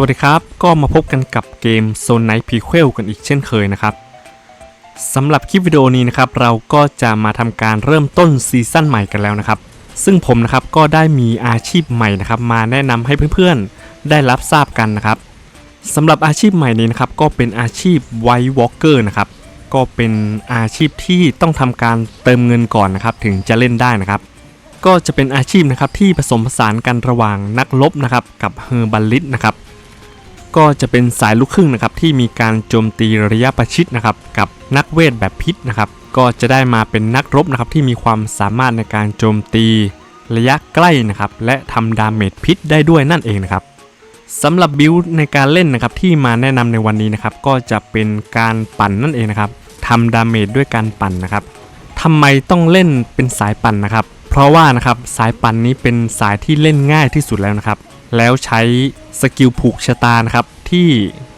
วัสดีครับ ก็มาพบกันกับเกม Zone Night Prequel กันอีกเช่นเคยนะครับสำหรับคลิปวิดีโอนี้นะครับ เราก็จะมาทำการเริ่มต้นซีซั่นใหม่กันแล้วนะครับ ซึ่งผมนะครับก็ได้มีอาชีพใหม่นะครับ มาแนะนำให้เพื่อนๆ ได้รับทราบกันนะครับสำหรับอาชีพใหม่นี้นะครับ ก็เป็นอาชีพ White Walker นะครับ ก็เป็นอาชีพที่ต้องทำการเติมเงินก่อนนะครับ ถึงจะเล่นได้นะครับ ก็จะเป็นอาชีพนะครับที่ผสมผสานกันระหว่างนักรบนะครับ กับเฮอร์บัลลิสนะครับ ก็จะเป็นสายลูกครึ่งนะครับที่มีการโจมตีระยะประชิดนะครับกับนักเวทแบบพิษนะครับก็จะได้มาเป็นนักรบนะครับที่มีความสามารถในการโจมตีระยะใกล้นะครับและทำดาเมจพิษได้ด้วยนั่นเองนะครับสำหรับบิลในการเล่นนะครับที่มาแนะนำในวันนี้นะครับก็จะเป็นการปั่นนั่นเองนะครับทำดาเมจด้วยการปั่นนะครับทำไมต้องเล่นเป็นสายปั่นนะครับ เพราะว่านะครับสายปั่นนี้เป็นสายที่เล่นง่ายที่สุดแล้วนะครับ แล้วใช้สกิลผูกชะตานะครับที่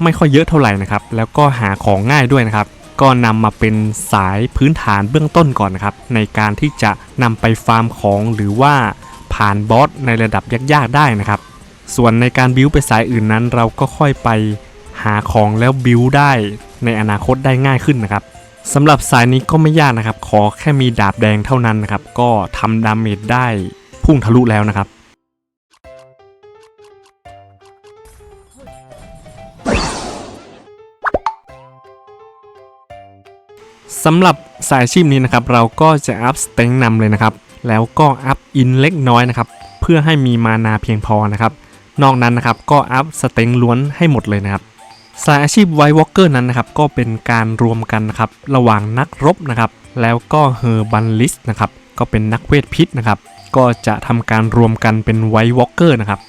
ไม่ค่อยเยอะเท่าไหร่นะครับ แล้วก็หาของง่ายด้วยนะครับ ก็นำมาเป็นสายพื้นฐานเบื้องต้นก่อนนะครับ ในการที่จะนำไปฟาร์มของหรือว่าผ่านบอสในระดับยากๆได้นะครับ ส่วนในการบิวไปสายอื่นนั้น เราก็ค่อยไปหาของแล้วบิวได้ในอนาคตได้ง่ายขึ้นนะครับสำหรับสายนี้ก็ไม่ยากนะครับ ขอแค่มีดาบแดงเท่านั้นนะครับ ก็ทำดาเมจได้พุ่งทะลุแล้วนะครับ สำหรับสายอาชีพนี้นะครับเราก็จะอัพสเต็งนำเลยนะครับ แล้วก็อัพอินเล็กน้อยนะครับ เพื่อให้มีมานาเพียงพอนะครับ นอกนั้นนะครับก็อัพสเต็งล้วนให้หมดเลยนะครับ สายอาชีพไวท์วอล์กเกอร์นั้นนะครับก็เป็นการรวมกันนะครับระหว่างนักรบนะครับ แล้วก็เฮอร์บันลิสนะครับก็เป็นนักเวทพิษนะครับ ก็จะทำการรวมกันเป็นไวท์วอล์กเกอร์นะครับ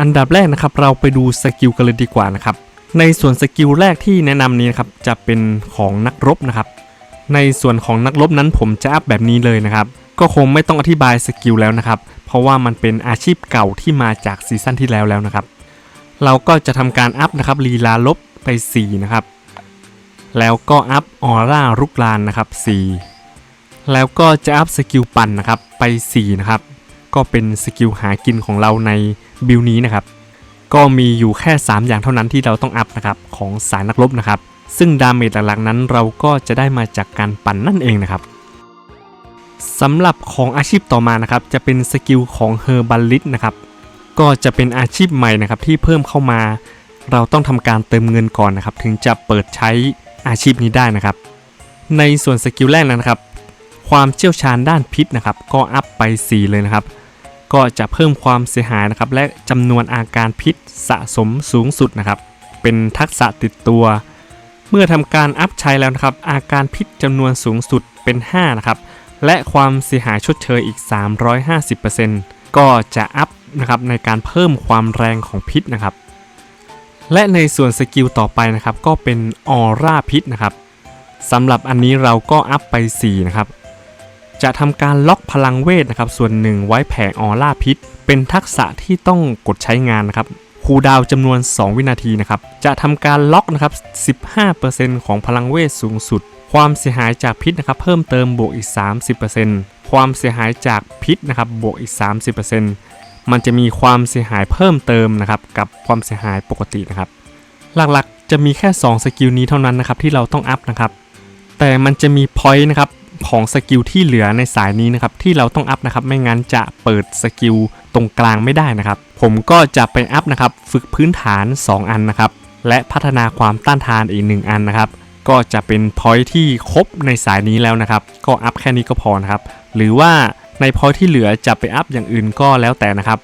อันดับแรกนะครับเราไปดูสกิลกันเลยดีกว่านะครับในส่วนสกิลแรกที่แนะนำนี้นะครับจะเป็นของนักรบนะครับ ในส่วนของนักรบนั้นผมจะอัพแบบนี้เลยนะครับ ก็คงไม่ต้องอธิบายสกิลแล้วนะครับ เพราะว่ามันเป็นอาชีพเก่าที่มาจากซีซั่นที่แล้วแล้วนะครับ เราก็จะทำการอัพนะครับลีลาลบไป 4 นะครับ แล้วก็อัพออร่ารุกลานนะครับ 4 แล้วก็จะอัพสกิลปั่นนะครับไป 4 นะครับ ก็เป็นสกิลหากินของเราใน บิลนี้นะครับ ก็มีอยู่แค่ 3 อย่างเท่านั้นที่เราต้องอัพนะครับของสายนักรบนะครับ ซึ่งดาเมจหลักๆนั้นเราก็จะได้มาจากการปั่นนั่นเองนะครับสำหรับของอาชีพต่อมานะครับ จะเป็นสกิลของเฮอร์บัลลิสนะครับ ก็จะเป็นอาชีพใหม่นะครับที่เพิ่มเข้ามา เราต้องทำการเติมเงินก่อนนะครับ ถึงจะเปิดใช้อาชีพนี้ได้นะครับ ในส่วนสกิลแรกนะครับ ความเชี่ยวชาญด้านพิษนะครับ ก็อัพไป 4 เลยนะครับ ก็จะเพิ่มความเสียหายนะครับและจำนวนอาการพิษสะสมสูงสุดนะครับ เป็นทักษะติดตัว เมื่อทำการอัพใช้แล้วนะครับ อาการพิษจำนวนสูงสุดเป็น 5 นะครับ และความเสียหายชดเชยอีก 350%ก็จะอัพนะครับในการเพิ่มความแรงของพิษนะครับ และในส่วนสกิลต่อไปนะครับ ก็เป็นออร่าพิษนะครับสำหรับอันนี้เราก็อัพไป 4 นะครับ จะทำการล็อกพลังเวทนะครับส่วนหนึ่งไว้แผ่ออร่าพิษ เป็นทักษะที่ต้องกดใช้งานนะครับคูดาวจำนวน 2 วินาทีนะครับจะทำการล็อกนะครับ 15%ของพลังเวทสูงสุด ความเสียหายจากพิษนะครับเพิ่มเติมบวกอีก 30%ความเสียหายจากพิษนะครับบวกอีก 30%มันจะมีความเสียหายเพิ่มเติมนะครับกับความเสียหายปกตินะครับหลักๆจะมีแค่ 2 สกิลนี้เท่านั้นนะครับที่เราต้องอัพนะครับแต่มันจะมีพอยต์นะครับ ของสกิลที่เหลือในสายนี้นะครับที่เราต้องอัพนะครับไม่งั้นจะเปิดสกิลตรงกลางไม่ได้นะครับ ผมก็จะไปอัพนะครับฝึกพื้นฐาน 2 อันนะครับ และพัฒนาความต้านทานอีก 1 อันนะครับ ก็จะเป็นพอยที่ครบในสายนี้แล้วนะครับ ก็อัพแค่นี้ก็พอนะครับ หรือว่าในพอยที่เหลือจะไปอัพอย่างอื่นก็แล้วแต่นะครับ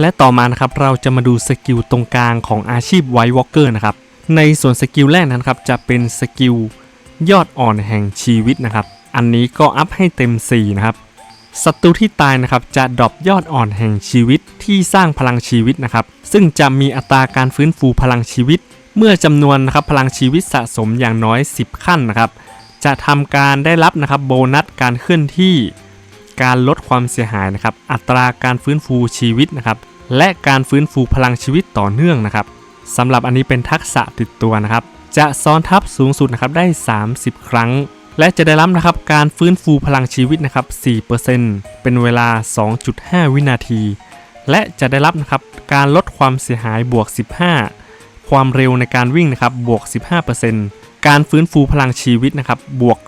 และต่อมานะครับเราจะมาดูสกิลตรงกลางของอาชีพไวท์วอล์กเกอร์นะครับในส่วนสกิลแรกนะครับจะเป็นสกิลยอดอ่อนแห่งชีวิตนะครับ อันนี้ก็อัพให้เต็ม 4 นะครับศัตรูที่ตายนะครับจะดรอปยอดอ่อนแห่งชีวิตที่สร้างพลังชีวิตนะครับ ซึ่งจะมีอัตราการฟื้นฟูพลังชีวิต เมื่อจำนวนนะครับพลังชีวิตสะสมอย่างน้อย 10 ขั้นนะครับ จะทำการได้รับนะครับโบนัสการเคลื่อนที่ การลดความเสียหายนะครับ อัตราการฟื้นฟูชีวิตนะครับ และการฟื้นฟูพลังชีวิตต่อเนื่องนะครับสำหรับอันนี้เป็นทักษะติดตัวนะครับ จะซ้อนทับสูงสุดนะครับได้ 30 ครั้ง และจะได้รับนะครับการฟื้นฟูพลังชีวิตนะครับ 4%เป็นเวลา 2.5 วินาที และจะได้รับนะครับการลดความเสียหายบวก 15 ความเร็วในการวิ่งนะครับบวก 15%การฟื้นฟูพลังชีวิตนะครับบวก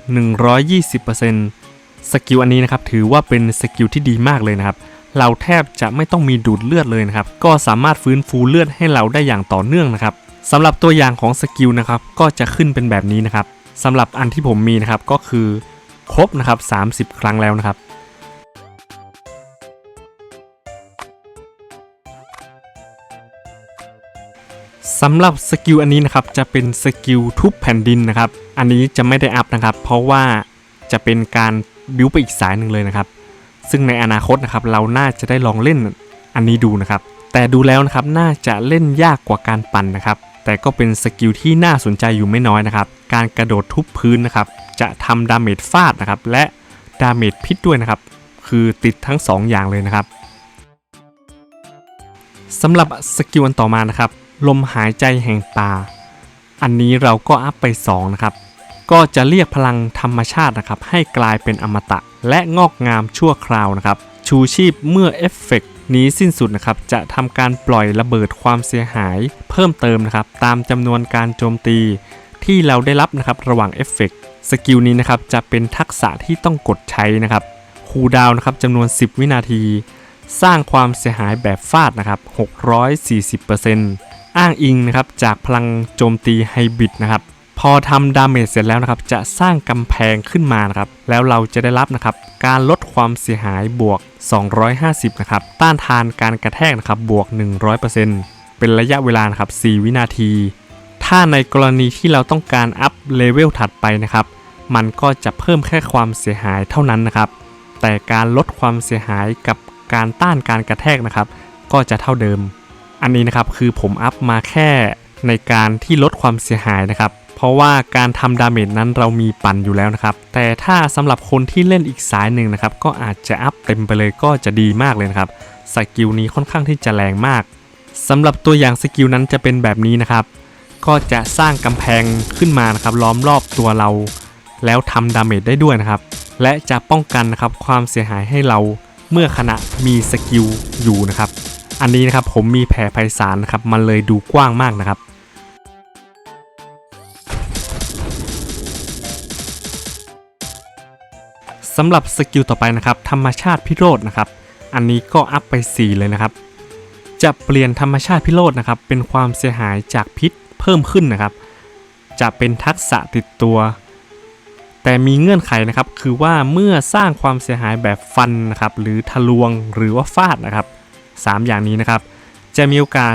120%สกิลอันนี้นะครับถือว่าเป็นสกิลที่ดีมากเลยนะครับ เราแทบจะไม่ต้องมีดูดเลือดเลยนะครับ ก็สามารถฟื้นฟูเลือดให้เราได้อย่างต่อเนื่องนะครับสำหรับตัวอย่างของสกิลนะครับก็จะขึ้นเป็นแบบนี้นะครับ สำหรับอันที่ผมมีนะครับก็คือครบนะครับ 30 ครั้งแล้วนะครับ สำหรับสกิลอันนี้นะครับจะเป็นสกิลทุบแผ่นดินนะครับ อันนี้จะไม่ได้อัพนะครับ เพราะว่าจะเป็นการบิวไปอีกสายหนึ่งเลยนะครับ ซึ่งในอนาคตนะครับเราน่าจะได้ลองเล่นอันนี้ดูนะครับ แต่ดูแล้วนะครับน่าจะเล่นยากกว่าการปั่นนะครับ แต่ก็เป็นสกิลที่น่าสนใจอยู่ไม่น้อยนะครับ การกระโดดทุบพื้นนะครับ จะทำดาเมจฟาดนะครับ และดาเมจพิษด้วยนะครับ คือติดทั้ง 2 อย่างเลยนะครับสำหรับสกิลอันต่อมานะครับ ลมหายใจแห่งป่า อันนี้เราก็อัพไป 2 นะครับ ก็จะเรียกพลังธรรมชาตินะครับ ให้กลายเป็นอมตะ และงอกงามชั่วคราวนะครับ ชูชีพเมื่อเอฟเฟกต์ นี้สิ้นสุดนะครับจะทำการปล่อยระเบิดความเสียหาย เพิ่มเติมนะครับตามจำนวนการโจมตี ที่เราได้รับนะครับระหว่างเอฟเฟกต์สกิลนี้นะครับจะเป็นทักษะที่ต้องกดใช้นะครับคูดาวน์นะครับจำนวน 10 วินาที สร้างความเสียหายแบบฟาดนะครับ640%อ้างอิงนะครับจากพลังโจมตีไฮบริดนะครับ พอทำดาเมจเสร็จแล้วนะครับ จะสร้างกำแพงขึ้นมานะครับ แล้วเราจะได้รับนะครับ การลดความเสียหายบวก 250 นะครับ ต้านทานการกระแทกนะครับ บวก 100%เป็นระยะเวลานะครับ 4 วินาที ถ้าในกรณีที่เราต้องการอัพเลเวลถัดไปนะครับ มันก็จะเพิ่มแค่ความเสียหายเท่านั้นนะครับ แต่การลดความเสียหายกับการต้านการกระแทกนะครับ ก็จะเท่าเดิม อันนี้นะครับคือผมอัพมาแค่ในการที่ลดความเสียหายนะครับ ราะว่าการทำดาเมจนั้นเรามีปั่นอยู่แล้วนะครับ แต่ถ้าสำหรับคนที่เล่นอีกสายหนึ่งนะครับ ก็อาจจะอัพเต็มไปเลยก็จะดีมากเลยนะครับ สกิลนี้ค่อนข้างที่จะแรงมากสำหรับตัวอย่างสกิลนั้นจะเป็นแบบนี้นะครับ ก็จะสร้างกำแพงขึ้นมานะครับล้อมรอบตัวเรา แล้วทำดาเมจได้ด้วยนะครับ และจะป้องกันนะครับความเสียหายให้เราเมื่อขณะมีสกิลอยู่นะครับ อันนี้นะครับผมมีแผ่ไพศาลนะครับมันเลยดูกว้างมากนะครับ สำหรับสกิลต่อไปนะครับ ธรรมชาติพิโรธนะครับ อันนี้ก็อัพไป 4 เลยนะครับ จะเปลี่ยนธรรมชาติพิโรธนะครับ เป็นความเสียหายจากพิษเพิ่มขึ้นนะครับ จะเป็นทักษะติดตัว แต่มีเงื่อนไขนะครับ คือว่าเมื่อสร้างความเสียหายแบบฟันนะครับ หรือทะลวงหรือว่าฟาดนะครับ 3 อย่างนี้นะครับ จะมีโอกาส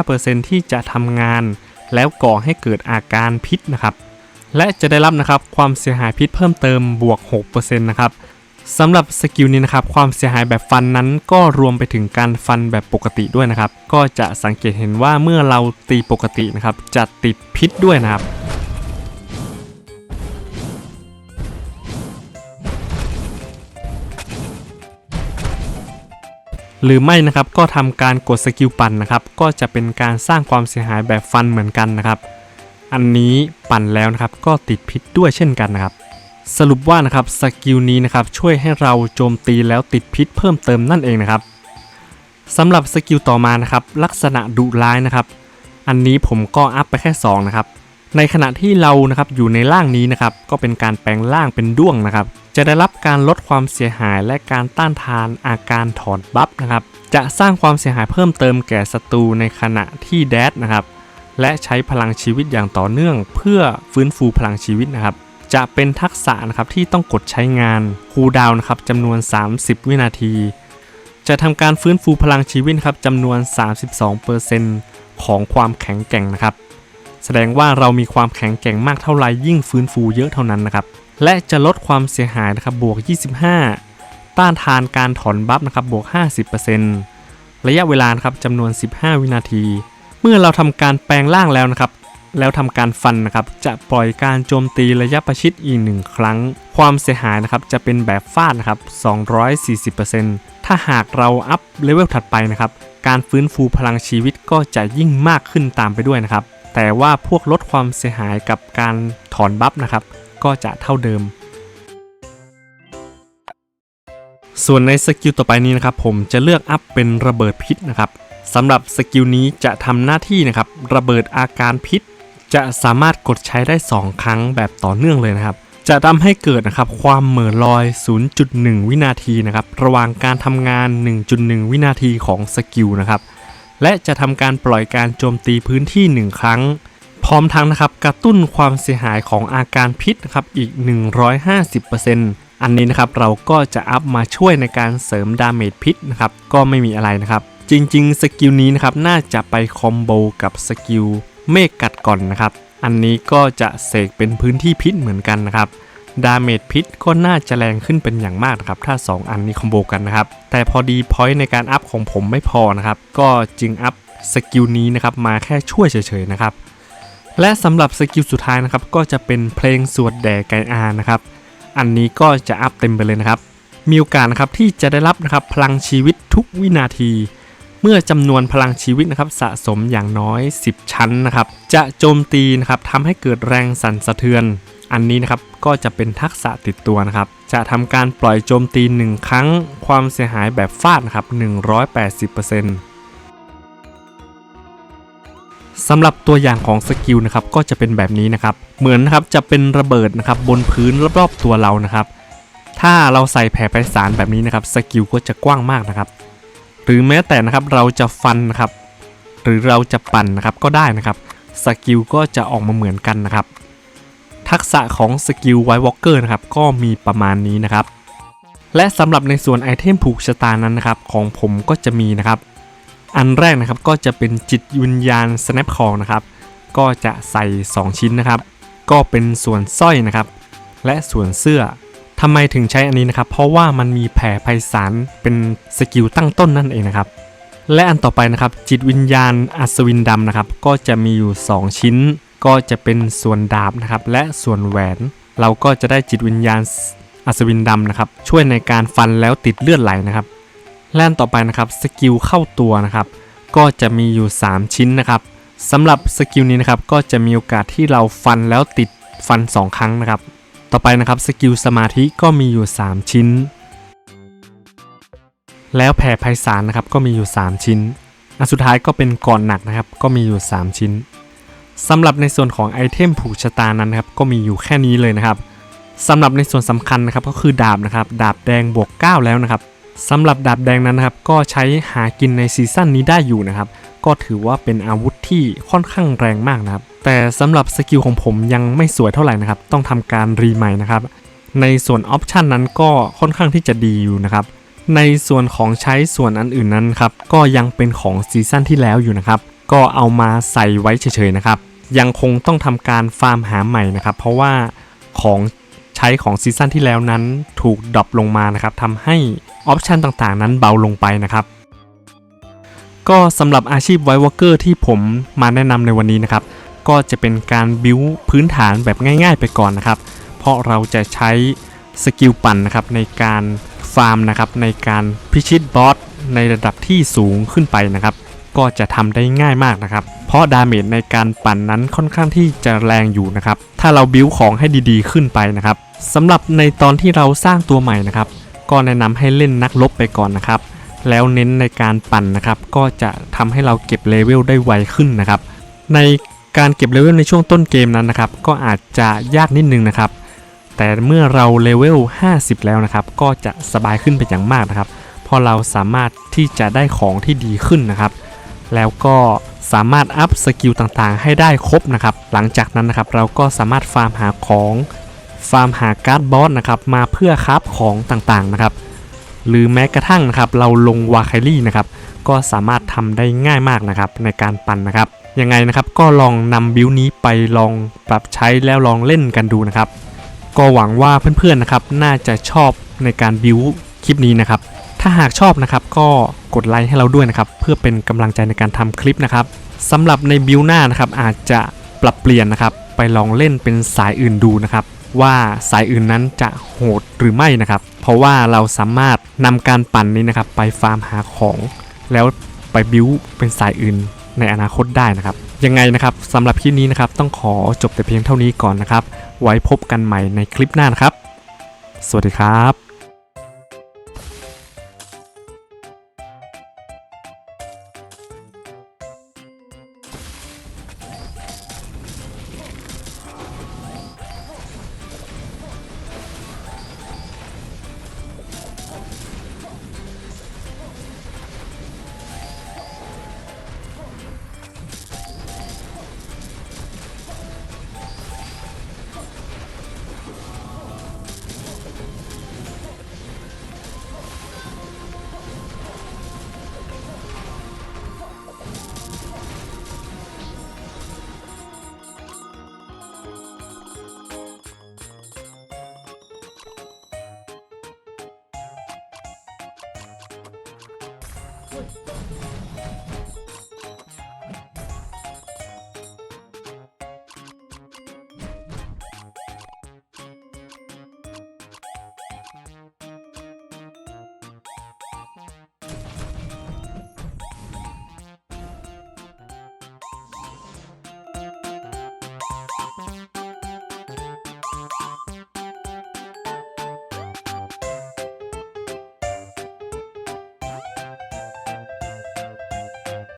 45%ที่จะทำงาน แล้วก่อให้เกิดอาการพิษนะครับ และจะได้รับนะครับความเสียหายพิษเพิ่มเติมบวก 6%นะครับสำหรับสกิลนี้นะครับความเสียหายแบบฟันนั้นก็รวมไปถึงการฟันแบบปกติด้วยนะครับ ก็จะสังเกตเห็นว่าเมื่อเราตีปกตินะครับจะติดพิษด้วยนะครับหรือไม่นะครับก็ทำการกดสกิลปั่นนะครับก็จะเป็นการสร้างความเสียหายแบบฟันเหมือนกันนะครับ อันนี้ปั่นแล้วนะครับก็ติดพิษด้วยเช่นกันนะครับ สรุปว่านะครับสกิลนี้นะครับช่วยให้เราโจมตีแล้วติดพิษเพิ่มเติมนั่นเองนะครับสำหรับสกิลต่อมานะครับลักษณะดุร้ายนะครับ อันนี้ผมก็อัพไปแค่2นะครับในขณะที่เรานะครับอยู่ในร่างนี้นะครับก็เป็นการแปลงร่างเป็นด้วงนะครับ จะได้รับการลดความเสียหายและการต้านทานอาการถอดบัฟนะครับ จะสร้างความเสียหายเพิ่มเติมแก่ศัตรูในขณะที่แดดนะครับ และใช้พลังชีวิตอย่างต่อเนื่อง เพื่อฟื้นฟูพลังชีวิตนะครับ จะเป็นทักษะนะครับที่ต้องกดใช้งานคูลดาวน์นะครับจำนวน 30 วินาที จะทำการฟื้นฟูพลังชีวิตครับจำนวน 32%ของความแข็งแกร่งนะครับ แสดงว่าเรามีความแข็งแกร่งมากเท่าไรยิ่งฟื้นฟูเยอะเท่านั้นนะครับ และจะลดความเสียหายนะครับบวก 25 ต้านทานการถอนบัฟนะครับบวก 50%ระยะเวลานะครับจำนวน 15 วินาที เมื่อเราทำการแปลงร่างแล้วนะครับ แล้วทำการฟันนะครับ จะปล่อยการโจมตีระยะประชิดอีกหนึ่งครั้ง ความเสียหายนะครับจะเป็นแบบฟาดนะครับ 240%ถ้าหากเราอัพเลเวลถัดไปนะครับ การฟื้นฟูพลังชีวิตก็จะยิ่งมากขึ้นตามไปด้วยนะครับ แต่ว่าพวกลดความเสียหายกับการถอนบัฟนะครับ ก็จะเท่าเดิมส่วนในสกิลต่อไปนี้นะครับผมจะเลือกอัพเป็นระเบิดพิษนะครับ สำหรับสกิลนี้จะทำหน้าที่นะครับ ระเบิดอาการพิษ จะสามารถกดใช้ได้ 2 ครั้งแบบต่อเนื่องเลยนะครับ จะทำให้เกิดนะครับความเหม่อลอย 0.1 วินาทีนะครับ ระหว่างการทำงาน 1.1 วินาทีของสกิลนะครับ และจะทำการปล่อยการโจมตีพื้นที่ 1 ครั้ง พร้อมทั้งนะครับกระตุ้นความเสียหายของอาการพิษนะครับอีก 150%อันนี้นะครับเราก็จะอัพมาช่วยในการเสริมดาเมจพิษนะครับก็ไม่มีอะไรนะครับ จริงๆ สกิลนี้นะครับน่าจะไปคอมโบกับสกิลเมฆกัดก่อนนะครับ อันนี้ก็จะเสกเป็นพื้นที่พิษเหมือนกันนะครับดาเมจพิษก็น่าจะแรงขึ้นเป็นอย่างมากนะครับถ้า 2 อันนี้คอมโบกันนะครับ แต่พอดีพอยต์ในการอัพของผมไม่พอนะครับ ก็จึงอัพสกิลนี้นะครับมาแค่ช่วยเฉยๆนะครับ และสำหรับสกิลสุดท้ายนะครับก็จะเป็นเพลงสวดแด่ไกอานะครับ อันนี้ก็จะอัพเต็มไปเลยนะครับ มีโอกาสนะครับที่จะได้รับนะครับพลังชีวิตทุกวินาที เมื่อจำนวนพลังชีวิตนะครับสะสมอย่างน้อย 10 ชั้นนะครับ จะโจมตีนะครับทำให้เกิดแรงสั่นสะเทือน อันนี้นะครับก็จะเป็นทักษะติดตัวนะครับ จะทำการปล่อยโจมตี 1 ครั้ง ความเสียหายแบบฟาดนะครับ180%สำหรับตัวอย่างของสกิลนะครับก็จะเป็นแบบนี้นะครับ เหมือนนะครับจะเป็นระเบิดนะครับบนพื้นรอบๆตัวเรานะครับ ถ้าเราใส่แผ่ไพศาลแบบนี้นะครับสกิลก็จะกว้างมากนะครับ หรือแม้แต่นะครับเราจะฟันนะครับ หรือเราจะปั่นนะครับก็ได้นะครับสกิลก็จะออกมาเหมือนกันนะครับ ทักษะของสกิลไวท์วอลเกอร์นะครับก็มีประมาณนี้นะครับ และสำหรับในส่วนไอเทมผูกชะตานั้นนะครับ ของผมก็จะมีนะครับ อันแรกนะครับก็จะเป็นจิตวิญญาณ snap c o นะครับ ก็จะใส่ 2 ชิ้นนะครับ ก็เป็นส่วนสร้อยนะครับ และส่วนเสื้อ ทำไมถึงใช้อันนี้นะครับ เพราะว่ามันมีแผ่ไพศาลเป็นสกิลตั้งต้นนั่นเองนะครับ และอันต่อไปนะครับ จิตวิญญาณอัศวินดำนะครับ ก็จะมีอยู่ 2 ชิ้น ก็จะเป็นส่วนดาบนะครับ และส่วนแหวน เราก็จะได้จิตวิญญาณอัศวินดำนะครับ ช่วยในการฟันแล้วติดเลือดไหลนะครับ และอันต่อไปนะครับสกิลเข้าตัวนะครับ ก็จะมีอยู่ 3 ชิ้นนะครับสำหรับสกิลนี้นะครับก็จะมีโอกาสที่เราฟันแล้วติดฟัน 2 ครั้งนะครับ ต่อไปนะครับสกิลสมาธิก็มีอยู่ 3 ชิ้น แล้วแผ่ไพศาลนะครับก็มีอยู่ 3 ชิ้นอันสุดท้ายก็เป็นก่อนหนักนะครับก็มีอยู่ 3 ชิ้นสำหรับในส่วนของไอเทมผูกชะตานั้นนะครับก็มีอยู่แค่นี้เลยนะครับสำหรับในส่วนสำคัญนะครับก็คือดาบนะครับดาบแดงบวก 9 แล้วนะครับสำหรับดาบแดงนั้นนะครับก็ใช้หากินในซีซั่นนี้ได้อยู่นะครับ ก็ถือว่าเป็นอาวุธที่ค่อนข้างแรงมากนะครับ แต่สำหรับสกิลของผมยังไม่สวยเท่าไหร่นะครับ ต้องทำการรีใหม่นะครับ ในส่วนออปชันนั้นก็ค่อนข้างที่จะดีอยู่นะครับ ในส่วนของใช้ส่วนอันอื่นนั้นครับ ก็ยังเป็นของซีซั่นที่แล้วอยู่นะครับ ก็เอามาใส่ไว้เฉยๆนะครับ ยังคงต้องทำการฟาร์มหาใหม่นะครับ เพราะว่าของใช้ของซีซั่นที่แล้วนั้นถูกดรอปลงมานะครับทำให้ออปชันต่างๆ นั้นเบาลงไปนะครับ ก็สำหรับอาชีพไวท์วอล์เกอร์ที่ผมมาแนะนำในวันนี้นะครับ ก็จะเป็นการบิวพื้นฐานแบบง่าย ๆ ไปก่อนนะครับ เพราะเราจะใช้สกิลปั่นนะครับในการฟาร์มนะครับในการพิชิตบอสในระดับที่สูงขึ้นไปนะครับ ก็จะทำได้ง่ายมากนะครับ เพราะดาเมจในการปั่นนั้นค่อนข้างที่จะแรงอยู่นะครับ ถ้าเราบิวของให้ดีๆ ขึ้นไปนะครับสำหรับในตอนที่เราสร้างตัวใหม่นะครับ ก็แนะนำให้เล่นนักลบไปก่อนนะครับ แล้วเน้นในการปั่นนะครับ ก็จะทำให้เราเก็บเลเวลได้ไวขึ้นนะครับ ในการเก็บเลเวลในช่วงต้นเกมนั้นนะครับ ก็อาจจะยากนิดนึงนะครับ แต่เมื่อเราเลเวล 50 แล้วนะครับ ก็จะสบายขึ้นเป็นอย่างมากนะครับพราะเราสามารถที่จะได้ของที่ดีขึ้นนะครับ แล้วก็สามารถอัพสกิลต่างๆ ให้ได้ครบนะครับ หลังจากนั้นนะครับ เราก็สามารถฟาร์มหาของ ฟาร์มหาการ์ดบอสนะครับ มาเพื่อคราฟของต่างๆนะครับ หรือแม้กระทั่งนะครับเราลงวาไคลี่นะครับก็สามารถทำได้ง่ายมากนะครับในการปั่นนะครับยังไงนะครับก็ลองนำบิวนี้ไปลองปรับใช้แล้วลองเล่นกันดูนะครับ ก็หวังว่าเพื่อนๆนะครับน่าจะชอบในการบิวคลิปนี้นะครับ ถ้าหากชอบนะครับก็กดไลค์ให้เราด้วยนะครับ เพื่อเป็นกำลังใจในการทำคลิปนะครับสำหรับในบิวหน้านะครับอาจจะปรับเปลี่ยนนะครับไปลองเล่นเป็นสายอื่นดูนะครับ ว่าสายอื่นนั้นจะโหดหรือไม่นะครับ เพราะว่าเราสามารถนำการปั่นนี้นะครับ ไปฟาร์มหาของ แล้วไปบิวเป็นสายอื่นในอนาคตได้นะครับ ยังไงนะครับสำหรับคลิปนี้นะครับ ต้องขอจบแต่เพียงเท่านี้ก่อนนะครับ ไว้พบกันใหม่ในคลิปหน้านะครับ สวัสดีครับ Oy.